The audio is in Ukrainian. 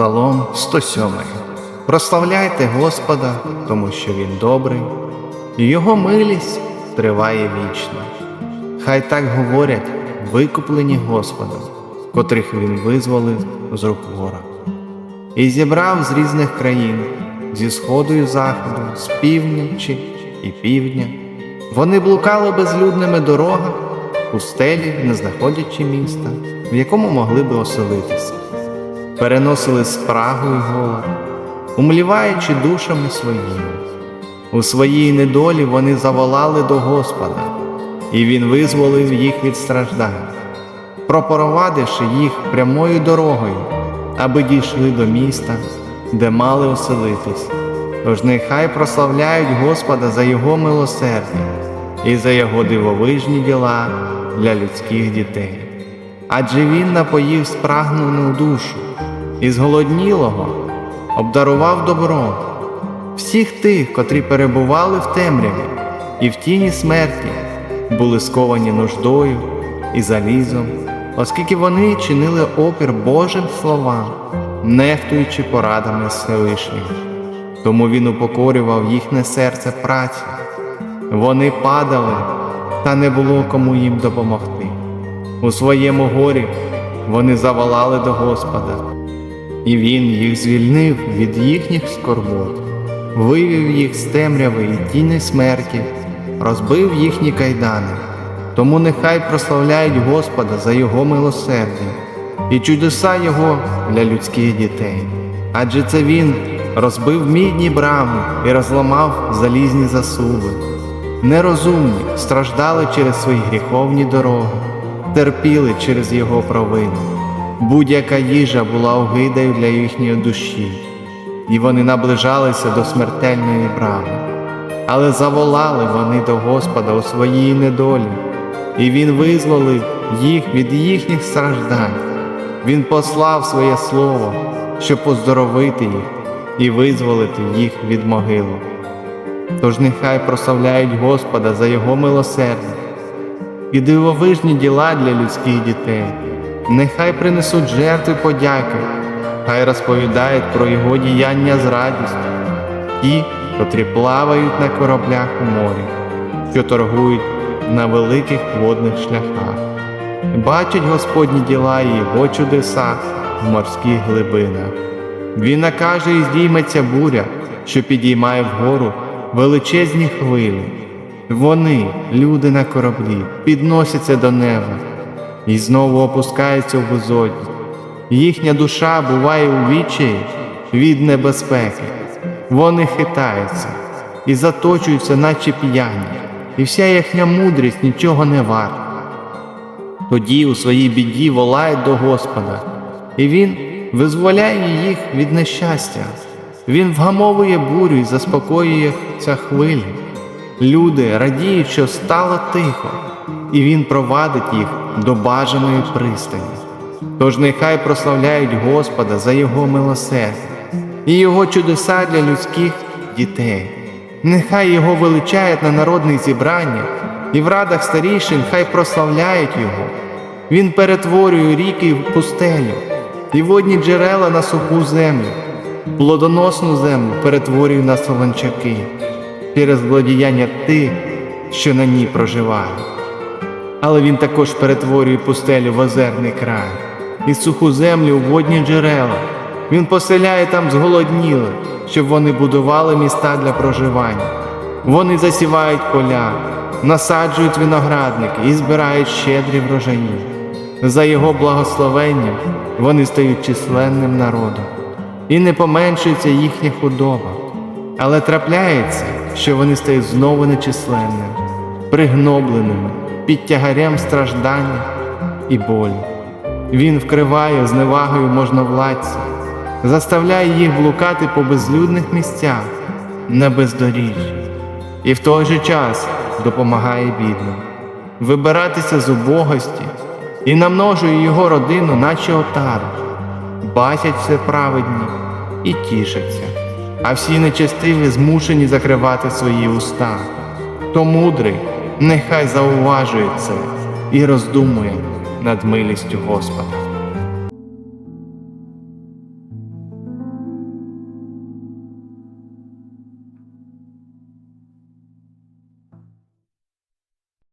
Псалом 107. Прославляйте Господа, тому що Він добрий, і Його милість триває вічно. Хай так говорять викуплені Господом, котрих Він визволив з рук вора. І зібрав з різних країн, зі сходу і заходу, з півночі і півдня. Вони блукали безлюдними дорогами, пустелі, не знаходячи міста, в якому могли би оселитися переносили спрагу й голод, умліваючи душами своїми. У своїй недолі вони заволали до Господа, і Він визволив їх від страждань, пропоровадивши їх прямою дорогою, аби дійшли до міста, де мали оселитись. Тож нехай прославляють Господа за Його милосердя і за Його дивовижні діла для людських дітей. Адже Він напоїв спрагнену душу і зголоднілого обдарував добром всіх тих, котрі перебували в темряві і в тіні смерті, були сковані нуждою і залізом, оскільки вони чинили опір Божим словам, нехтуючи порадами Всевишнього. Тому він упокорював їхнє серце праці. Вони падали, та не було кому їм допомогти. У своєму горі вони заволали до Господа, і Він їх звільнив від їхніх скорбот, вивів їх з темряви і тіни смерті, розбив їхні кайдани. Тому нехай прославляють Господа за Його милосердя і чудеса Його для людських дітей. Адже це Він розбив мідні брами і розламав залізні засуви. Нерозумні страждали через свої гріховні дороги, терпіли через його провини. Будь-яка їжа була огидою для їхньої душі, і вони наближалися до смертельної брами. Але заволали вони до Господа у своїй недолі, і Він визволив їх від їхніх страждань. Він послав своє слово, щоб поздоровити їх і визволити їх від могили. Тож нехай прославляють Господа за Його милосердя і дивовижні діла для людських дітей. Нехай принесуть жертви подяки, хай розповідають про Його діяння з радістю, ті, котрі плавають на кораблях у морі, що торгують на великих водних шляхах, бачать Господні діла і Його чудеса в морських глибинах. Він накаже і здійметься буря, що підіймає вгору величезні хвилі. Вони, люди на кораблі, підносяться до неба і знову опускаються в безодні. Їхня душа буває у відчаї від небезпеки. Вони хитаються і заточуються, наче п'яні, і вся їхня мудрість нічого не варта. Тоді у своїй біді волають до Господа, і Він визволяє їх від нещастя. Він вгамовує бурю і заспокоюється хвилі. Люди радіють, що стало тихо, і Він провадить їх до бажаної пристані. Тож нехай прославляють Господа за Його милосердя і Його чудеса для людських дітей. Нехай Його величають на народних зібраннях, і в радах старішин хай прославляють Його. Він перетворює ріки в пустелю і водні джерела на суху землю, плодоносну землю перетворює на солончаки через злодіяння тих, що на ній проживають. Але він також перетворює пустелю в озерний край і суху землю у водні джерела. Він поселяє там зголоднілих, щоб вони будували міста для проживання. Вони засівають поля, насаджують виноградники і збирають щедрі врожаї. За його благословенням вони стають численним народом, і не поменшується їхня худоба. Але трапляється, що вони стають знову нечисленними, пригнобленими під тягарем страждання і болі. Він вкриває зневагою можновладців, заставляє їх блукати по безлюдних місцях на бездоріжжі, і в той же час допомагає бідним вибиратися з убогості і намножує його родину, наче отару, бачать все праведні і тішаться, а всі нечестиві змушені закривати свої уста. То мудрий, нехай зауважує це і роздумує над милістю Господа.